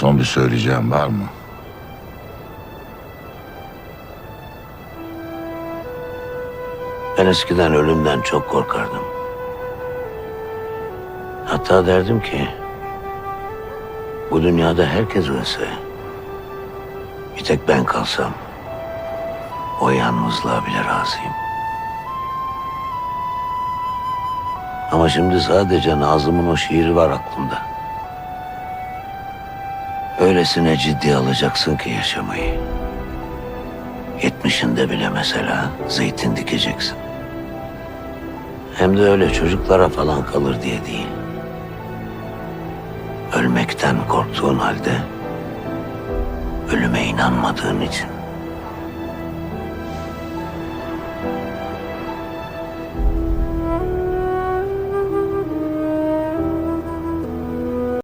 Son bir söyleyeceğim var mı? Ben eskiden ölümden çok korkardım. Hatta derdim ki bu dünyada herkes ölse bir tek ben kalsam o yalnızlığa bile razıyım. Ama şimdi sadece Nazım'ın o şiiri var aklımda. Öylesine ciddi alacaksın ki yaşamayı. Yetmişinde bile mesela zeytin dikeceksin. Hem de öyle çocuklara falan kalır diye değil. Ölmekten korktuğun halde ölüme inanmadığın için.